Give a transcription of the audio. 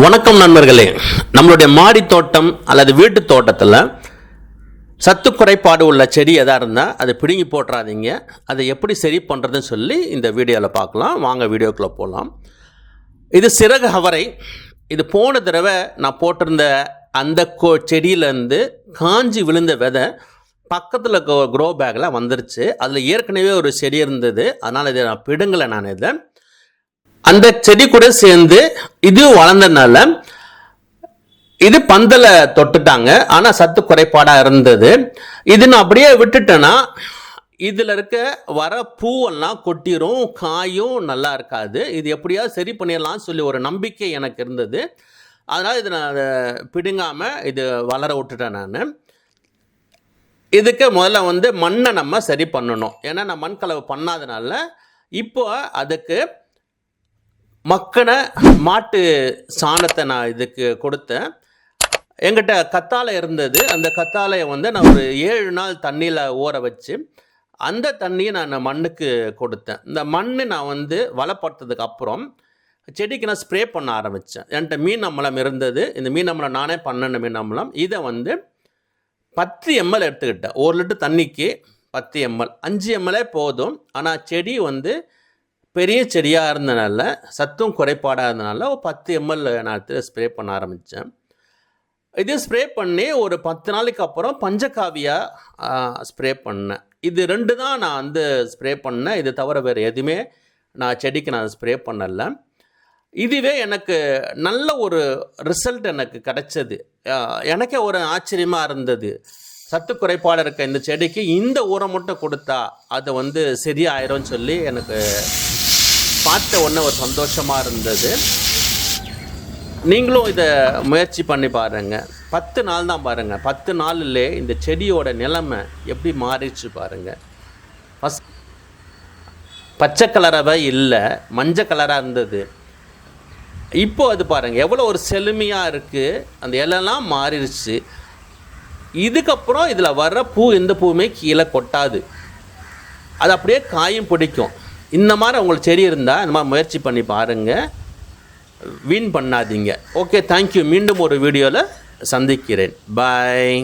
வணக்கம் நண்பர்களே. நம்மளுடைய மாடி தோட்டம் அல்லது வீட்டு தோட்டத்தில் சத்து குறைபாடு உள்ள செடி எதாக இருந்தால் அதை பிடுங்கி போட்டுறாதீங்க. அதை எப்படி சரி பண்ணுறதுன்னு சொல்லி இந்த வீடியோவில் பார்க்கலாம். வாங்க வீடியோக்குள்ளே போகலாம் இது சிறகு அவரை இது போன தடவை நான் போட்டிருந்த அந்த கோ செடியிலேருந்து காஞ்சி விழுந்த விதை பக்கத்தில் க்ரோ பேக்கில் வந்துருச்சு. அதில் ஏற்கனவே ஒரு செடி இருந்தது. அதனால் இதை நான் பிடுங்கலை நான் இதை. அந்த செடி கூட சேர்ந்து இது வளர்ந்ததுனால இது பந்தல தொட்டுட்டாங்க. ஆனால் சத்து குறைபாடாக இருந்தது. இது நான் அப்படியே விட்டுட்டேன்னா இதில் இருக்க வர பூவெல்லாம் கொட்டிரும் காயும் நல்லா இருக்காது. இது எப்படியாவது சரி பண்ணிடலாம்னு சொல்லி ஒரு நம்பிக்கை எனக்கு இருந்தது. அதனால் இது நான் அதை பிடுங்காமல் இது வளர விட்டுட்டேன் நான். இதுக்கு முதல்ல வந்து மண்ணை நம்ம சரி பண்ணணும். ஏன்னா நான் மண் கலவை பண்ணாதனால இப்போ அதுக்கு மக்கின மாட்டு சாணத்தை நான் இதுக்கு கொடுத்தேன். எங்கிட்ட கத்தாழை இருந்தது. அந்த கத்தாழையை வந்து நான் ஒரு ஏழு நாள் தண்ணியில் ஊற வச்சு அந்த தண்ணியை நான் மண்ணுக்கு கொடுத்தேன். இந்த மண் நான் வந்து வளப்படுத்ததுக்கு அப்புறம் செடிக்கு நான் ஸ்ப்ரே பண்ண ஆரம்பித்தேன் என்கிட்ட மீன் அம்பலம் இருந்தது. இந்த மீன் அம்பலம் நானே பண்ணன மீன் அம்பலம் இதை வந்து பத்து எம்எல் எடுத்துக்கிட்டேன். ஒரு லிட்டர் தண்ணிக்கு பத்து எம்எல். அஞ்சு எம்எல்ஏ போதும். ஆனால் செடி வந்து பெரிய செடியாக இருந்தனால சத்தும் குறைபாடாக இருந்தனால ஒரு பத்து எம்எல் நான் எடுத்து ஸ்ப்ரே பண்ண ஆரம்பித்தேன் இது ஸ்ப்ரே பண்ணி ஒரு பத்து நாளைக்கு அப்புறம் பஞ்சகாவியாக ஸ்ப்ரே பண்ணேன். இது ரெண்டு தான் நான் வந்து ஸ்ப்ரே பண்ணேன். இது தவிர வேறு எதுவுமே நான் செடிக்கு நான் ஸ்ப்ரே பண்ணலை. இதுவே எனக்கு நல்ல ஒரு ரிசல்ட் எனக்கு கிடைச்சது. எனக்கே ஒரு ஆச்சரியமாக இருந்தது. சத்து குறைபாடு இருக்க இந்த செடிக்கு இந்த உரம் மட்டும் கொடுத்தா அது வந்து சரியாயிரும் சொல்லி எனக்கு பார்த்த உடனே ஒரு சந்தோஷமாக இருந்தது. நீங்களும் இதை முயற்சி பண்ணி பாருங்கள் பத்து நாள் தான் பாருங்கள் பத்து நாளிலே இந்த செடியோட நிலைமை எப்படி மாறிடுச்சு பாருங்கள் ஃபஸ்ட் பச்சை கலராகவே இல்லை. மஞ்சள் கலராக இருந்தது. இப்போ அது பாருங்கள் எவ்வளோ ஒரு செழுமையாக இருக்குது அந்த இலைலாம் மாறிடுச்சு. இதுக்கப்புறம் இதில் வர்ற பூ எந்த பூவுமே கீழே கொட்டாது. அது அப்படியே காயும் பிடிக்கும். இந்த மாதிரி உங்களுக்கு சரி இருந்தால் இந்த மாதிரி முயற்சி பண்ணி பாருங்கள் வீண் பண்ணாதீங்க. ஓகே தேங்க்யூ மீண்டும் ஒரு வீடியோவில் சந்திக்கிறேன். பாய்